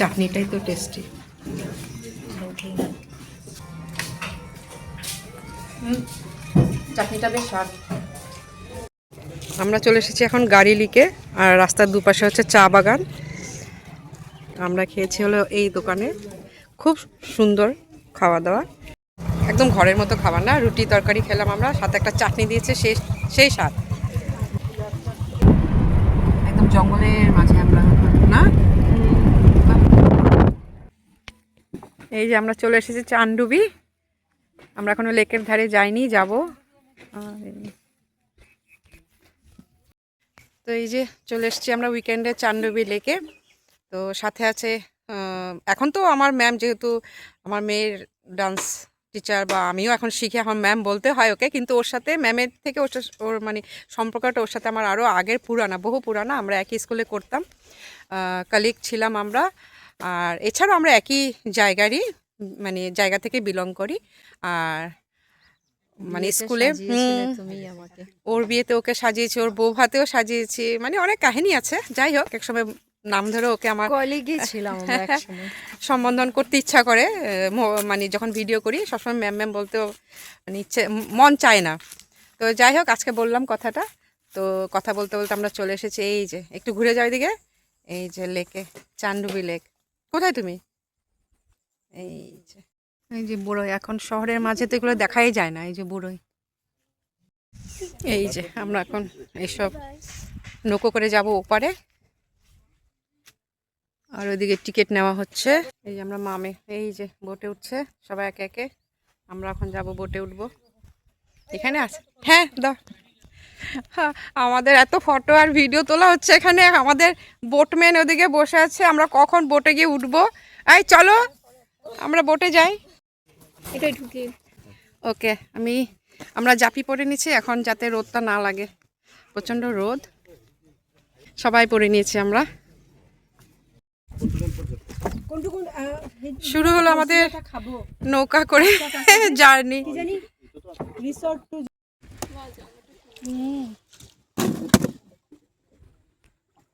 চাটনিটাই তো টেস্টি চাটনিটা বেশ স্বাদ। আমরা চলে এসেছি এখন গাড়ি লিকে আর রাস্তার দুপাশে হচ্ছে চা বাগান। আমরা খেয়েছি হলো এই দোকানে। খুব সুন্দর খাওয়া দাওয়া। একদম ঘরের মতো খাবার না রুটি তরকারি খেলাম আমরা সাথে একটা চাটনি দিয়েছে সেই সেই স্বাদ। একদম জঙ্গলের মাঝে আমরা না? এই যে আমরা চলে এসেছি চান্ডুবি। আমরা এখনও লেকের ধারে যাইনি, যাব। তো এই যে চলে এসেছি আমরা উইকেন্ডে চান্ডুবি লেকে। তো সাথে আছে এখন তো আমার ম্যাম যেহেতু আমার মেয়ের ডান্স টিচার বা আমিও এখন শিখে, এখন ম্যাম বলতে হয় ওকে, কিন্তু ওর সাথে ম্যামের থেকে ওর ওর মানে সম্পর্কটা ওর সাথে আমার আরও আগের পুরানা, বহু পুরানা, আমরা একই স্কুলে করতাম। কালিগ ছিলাম আমরা। আর এছাড়াও আমরা একই জায়গারই মানে জায়গা থেকে বিলং করি। আর মানে স্কুলে ওর বিয়েতে ওকে সাজিয়েছি ওর বউ ভাতেও সাজিয়েছি মানে অনেক কাহিনী আছে। যাই হোক এক সময় নাম ধরে ওকে আমার কলেজে ছিলাম সম্বোধন করতে ইচ্ছা করে মানে যখন ভিডিও করি সবসময় ম্যাম ম্যাম বলতেও মানে ইচ্ছে মন চায় না। তো যাই হোক আজকে বললাম কথাটা। তো কথা বলতে বলতে আমরা চলে এসেছি এই যে একটু ঘুরে যাও দিকে এই যে লেকে চান্ডুবি লেক। কোথায় তুমি? এই যে এই যে বুড়োই, এখন শহরের মাঝে তো এগুলো দেখাই যায় না এই যে বুড়োই। এই যে আমরা এখন এইসব নৌকো করে যাব ওপারে। আর ওইদিকে টিকিট নেওয়া হচ্ছে। এই যে আমরা মামে এই যে বোটে উঠছে, সবাই একে একে। আমরা এখন যাব বোটে উঠবো। এখানে আছে হ্যাঁ দাও। আমাদের এত ফটো আর ভিডিও তোলা হচ্ছে এখানে। আমাদের বোটম্যান ওদিকে বসে আছে। আমরা কখন বোটে গিয়ে উঠবো? এই চলো আমরা বোটে যাই। এটাই ঢুকে। ওকে আমি আমরা জাপি পরে নিচ্ছি এখন যাতে রোদটা না লাগে। প্রচণ্ড রোদ। সবাই পরে নিয়েছি আমরা। শুরু হলো আমাদের নৌকা করে জার্নি।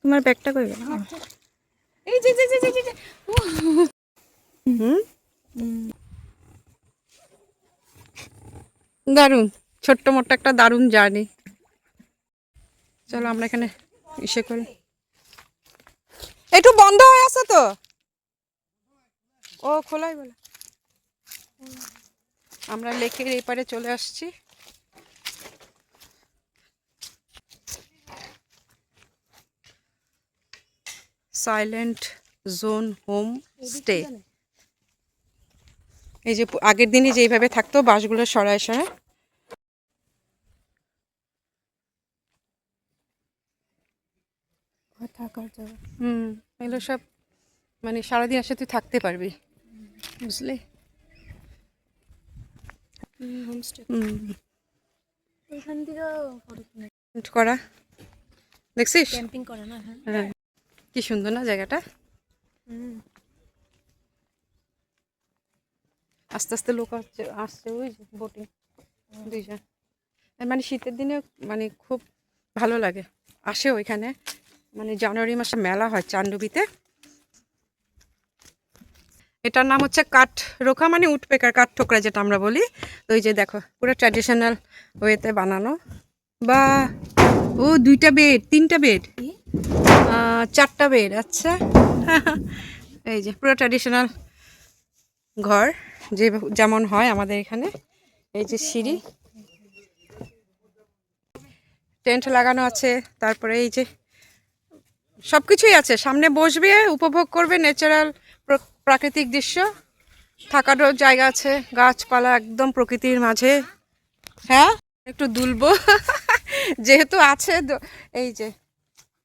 তোমার ব্যাগটা কই গেল? এই যে যে যে যে যে, হুম? দারুণ। ছোট্ট মোট্ট একটা দারুণ জার্নি। চলো আমরা এখানে ইসে করি। একটু বন্ধ হয়ে আছে তো? ও খোলাই বলে। আমরা লেকের এই পারে চলে আসছি। সাইলেন্ট জোন হোম স্টে এই যে আগের দিনই যেইভাবে থাকতো বাসগুলো সরায় সরায়। থাকার জায়গা হুম এগুলো সব মানে সারাদিন আসে তুই থাকতে পারবি বুঝলি? করা। দেখছিস? ক্যাম্পিং করে না হ্যাঁ? হ্যাঁ। কি সুন্দর না জায়গাটা? আস্তে আস্তে লোক আসছে আসছে ওই যে বোটিং দুইজন। মানে শীতের দিনে মানে খুব ভালো লাগে। আসে ওইখানে। মানে জানুয়ারি মাসে মেলা হয় চান্ডুবিতে। এটার নাম হচ্ছে কাঠ রোখা মানে উঠ পেকার কাঠ ঠোকরা যেটা আমরা বলি। তো ওই যে দেখো পুরো ট্র্যাডিশনাল ওয়েতে বানানো। বা ও দুইটা বেড তিনটা বেড চারটা বেড আচ্ছা। এই যে পুরো ট্র্যাডিশনাল ঘর, যে যেমন হয় আমাদের এখানে। এই যে সিঁড়ি। টেন্ট লাগানো আছে, তারপরে এই যে সব কিছুই আছে। সামনে বসবে, উপভোগ করবে ন্যাচারাল প্রাকৃতিক দৃশ্য। থাকারও জায়গা আছে, গাছপালা একদম প্রকৃতির মাঝে। হ্যাঁ একটু দুলবো। যেহেতু আছে এই যে,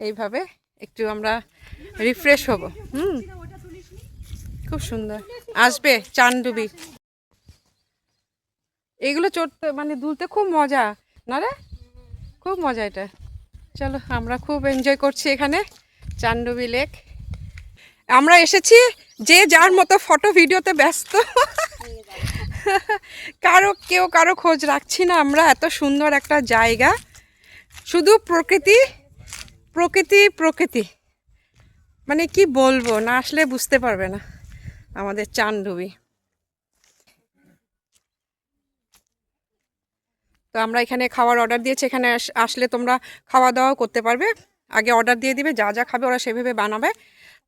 এইভাবে। একটু আমরা রিফ্রেশ হব। হুম। খুব সুন্দর। আসবে চানডুবি। এগুলো চড়তে মানে দুলতে খুব মজা, না রে? খুব মজা এটা। চলো, আমরা খুব এনজয় করছি এখানে, চান্ডুবি লেক আমরা এসেছি যে যার মতো ফটো ভিডিওতে ব্যস্ত। কারও, কেউ কারও খোঁজ রাখছি না আমরা, এত সুন্দর একটা জায়গা। শুধু প্রকৃতি প্রকৃতি প্রকৃতি। মানে কি বলব, না আসলে বুঝতে পারবে না আমাদের চানডুবি। তো আমরা এখানে খাওয়ার অর্ডার দিয়েছি, এখানে আস- আসলে তোমরা খাওয়া দাওয়া করতে পারবে। আগে অর্ডার দিয়ে দিবে, যা যা খাবে ওরা সেভাবে বানাবে।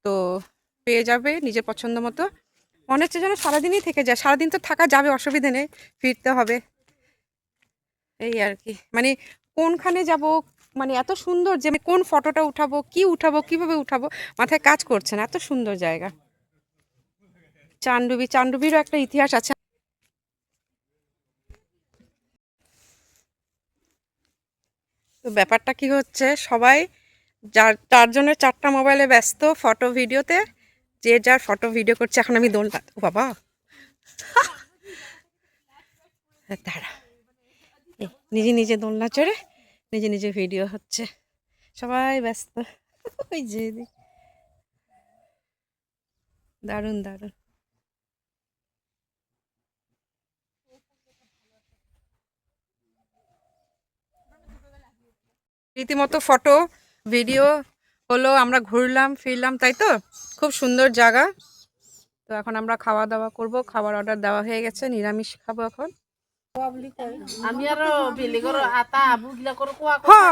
তো পেয়ে যাবে নিজের পছন্দ মতো। মনে হচ্ছে যেন সারাদিনই থেকে যায়, সারাদিন তো থাকা যাবে, অসুবিধে নেই, ফিরতে হবে। এই আর কি। মানে কোনখানে যাব মানে এত সুন্দর যে আমি কোন ফটোটা উঠাবো, কি উঠাবো, কীভাবে উঠাবো, মাথায় কাজ করছে না, এত সুন্দর জায়গা। চান্ডুবি, চান্ডুবিরও একটা ইতিহাস আছে। তো ব্যাপারটা কি হচ্ছে, সবাই যার চারজনের চারটা মোবাইলে ব্যস্ত ফটো ভিডিওতে, যে যার ফটো ভিডিও করছে, এখন আমি দোলনা ও বাবা। দাঁড়া। নিজে নিজে দোলনা চড়ে নিজে নিজে ভিডিও হচ্ছে। সবাই ব্যস্ত। ওই যে। দারুণ দারুণ। রীতিমতো ফটো ভিডিও হলো, আমরা ঘুরলাম, ফিরলাম, তাই তো? খুব সুন্দর জায়গা। তো এখন আমরা খাওয়া দাওয়া করব, খাবার অর্ডার দেওয়া হয়ে গেছে, নিরামিষ খাব এখন।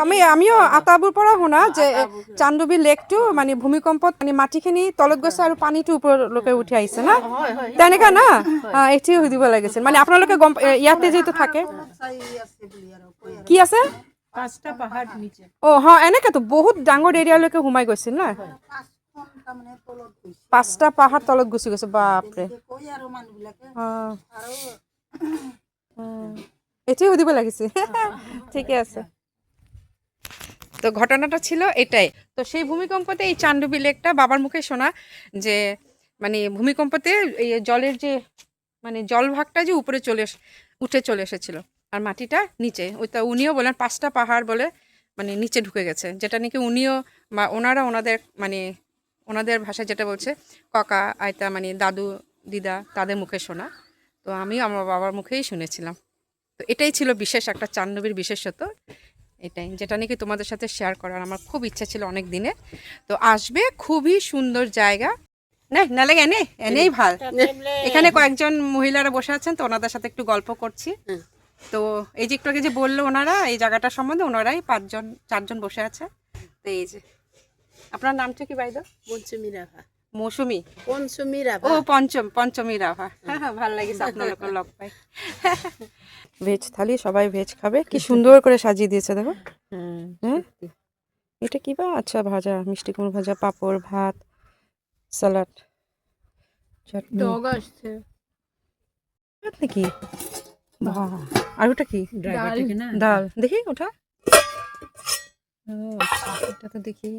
আমি হ্যাঁ আমিও আতাবুৰ পৰা শুনা যে চান্দুবি লেকটো মানে ভূমিকম্পত মানে মাটিখিনি তলত গৈছে আৰু পানীটো ওপৰলৈকে উঠি আহিছে না? হয় হয় তেনেকা না? এইটোৱে সুধিব লাগিছিল। মানে আপোনালোকে গম ইয়াতে যিহেতু থাকে। কি আছে? পাঁচটা পাহাৰ নিচে। অঁ হয় এনেকেতো বহুত ডাঙৰ এৰিয়ালৈকে সোমাই গৈছিল না? পাঁচটা পাহাৰ তলত গুচি গৈছে বাপৰে। এইটোৱে সুধিব লাগিছিল ঠিকে আছে। তো ঘটনাটা ছিল এটাই। তো সেই ভূমিকম্পতে এই চান্ডুবি লেকটা বাবার মুখে শোনা যে মানে ভূমিকম্পতে এই জলের যে মানে জলভাগটা যে উপরে চলে উঠে চলে এসেছিল। আর মাটিটা নিচে, ওইটা উনিও বলেন পাঁচটা পাহাড় বলে মানে নিচে ঢুকে গেছে। যেটা নাকি উনিও বা ওনারা ওনাদের মানে ওনাদের ভাষায় যেটা বলছে, কাকা আয়তা মানে দাদু, দিদা, তাদের মুখে শোনা। তো আমি আমার বাবার মুখেই শুনেছিলাম। তো এটাই ছিল বিশেষ একটা চান্নবীর বিশেষত এটাই যেটা নাকি তোমাদের সাথে শেয়ার করার আমার খুব ইচ্ছা ছিল অনেক দিনে তো আসবে খুবই সুন্দর জায়গা। না না লাগে এনে এনেই ভালো। এখানে কয়েকজন মহিলারা বসে আছেন তো ওনাদের সাথে একটু গল্প করছি। তো এই যে একটু আগে যে বলল ওনারা এই জায়গাটা সম্বন্ধে ওনারাই পাঁচজন চারজন বসে আছে। তো এই যে আপনার নামটা কি বাইদ পঞ্চমী ৰাভা মৌসুমী? পঞ্চমী ও পঞ্চম পঞ্চমী রাভা। হ্যাঁ হ্যাঁ ভালো লাগিছে আপনাদের লগ পাই। ভেজ থালি সবাই ভেজ খাবে। কি সুন্দর করে সাজিয়ে দিয়েছে দেখো। হ্যাঁ এটা কি বা? আচ্ছা ভাজা মিষ্টি কুমড়ো ভাজা পাঁপড় ভাত স্যালাড চাটনি। ডগ আসছে। ভাত নাকি? আর ওটা কি? ডাল। ডাল। দেখি ওটা। ও আচ্ছা এটা তো দেখিই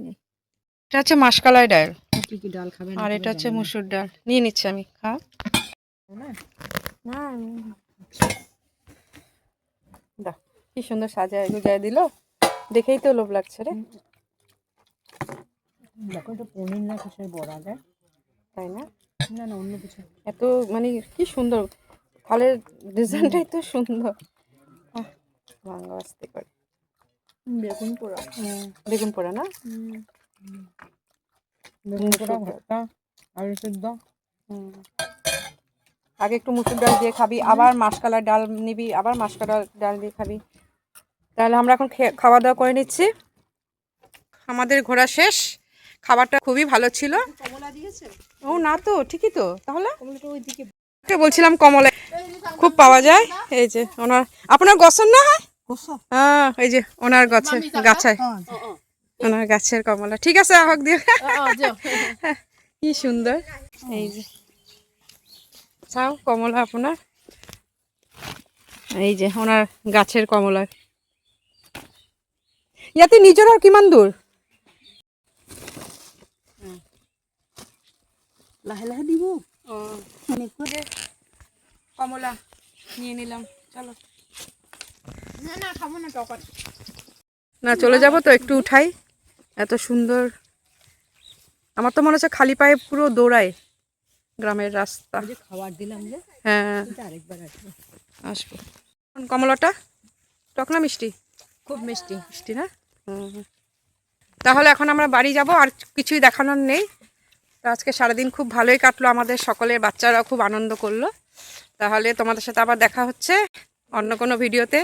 এটা হচ্ছে মাসকালাই ডাল। কি কি ডাল খাবেন? আর এটা হচ্ছে মুসুর ডাল। নিয়ে নিচ্ছি আমি খা। না? দাও কি সুন্দর সাজায় গুজায় দিল। দেখেই তো লোভ লাগছে রে। দেখো তো পনির না কিসের বড়া যায় তাই না? না না অন্য কিছু। এত মানে কি সুন্দর। ফলের ডিজাইনটাই তো সুন্দর। আহ, আসতে করে। বেগুন পোড়া। বেগুন পোড়া না? বেগুন পোড়া ভর্তা আলু সেদ্ধ। আগে একটু মুসুর ডাল দিয়ে খাবি আবার মাসকালার ডাল নিবি আবার মাসকালার ডাল দিয়ে খাবি। তাহলে আমরা এখন খাওয়া দাওয়া করে নিচ্ছি। আমাদের ঘোরা শেষ। খাবারটা খুবই ভালো ছিল। ও না তো ঠিকই তো। তাহলে? বলছিলাম কমলা। খুব পাওয়া যায়। এই যে ওনার আপনার গছর না হয়? হ্যাঁ এই যে ওনার গাছে গাছায়। ওনার গাছের কমলা। ঠিক আছে আহক দিয়ে। কি সুন্দর। এই যে। চাও কমলা আপনার? এই যে ওনার গাছের কমলা। ইয়াতে নিজের আর কিমান দূর? লাহে লাহে দিব? কমলা নিয়ে নিলাম চলো। না না খাব না টকার না চলে যাব তো একটু উঠাই। এত সুন্দর। আমার তো মনে হচ্ছে খালি পায়ে পুরো দৌড়ায় গ্রামের রাস্তা। খাবার দিলাম হ্যাঁ। আরেকবার আসব। কমলাটা? টক না মিষ্টি? খুব মিষ্টি। মিষ্টি না? হুম, হুম। তাহলে এখন আমরা বাড়ি যাব আর কিছুই দেখানোর নেই। তো আজকে সারাদিন খুব ভালোই কাটলো আমাদের সকলের বাচ্চারা খুব আনন্দ করল। তাহলে তোমাদের সাথে আবার দেখা হচ্ছে অন্য কোনো ভিডিওতে।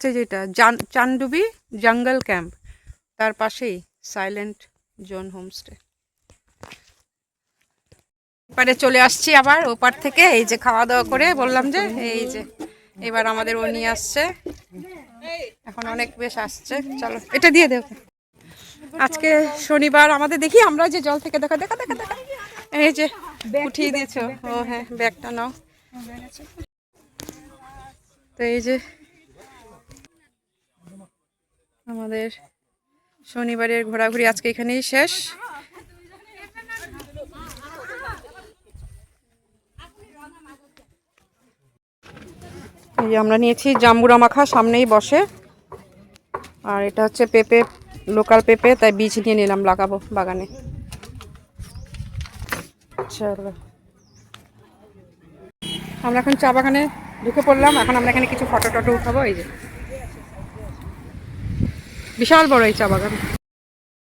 যেটা চানডুবি জঙ্গল ক্যাম্প। তার পাশেই সাইলেন্ট জোন হোমস্টে। এপারে চলে আসছি আবার, ওপার থেকে এই যে খাওয়া দাওয়া করে বললাম যে এই যে, এবার আমাদের ও নিয়ে আসছে। এখন অনেক বেশ আসছে, চলো, এটা দিয়ে দেও আজকে শনিবার, আমাদের দেখি আমরা যে জল থেকে দেখা দেখা দেখা দেখা। এই যে, উঠিয়ে দিয়েছ ও হ্যাঁ ব্যাগটা নাও। তো এই যে, আমাদের শনিবারের ঘোরাঘুরি আজকে এখানেই শেষ। এই আমরা নিয়েছি জাম্বুরা মাখা, সামনেই বসে। আর এটা হচ্ছে পেঁপে, লোকাল পেঁপে, তাই বীজ নিয়ে নিলাম লাগাবো বাগানে। চলো আমরা এখন চা বাগানে ঢুকে পড়লাম, এখন আমরা এখানে কিছু ফটো টটো উঠাবো, এই যে। বিশাল বড় এই চা বাগান।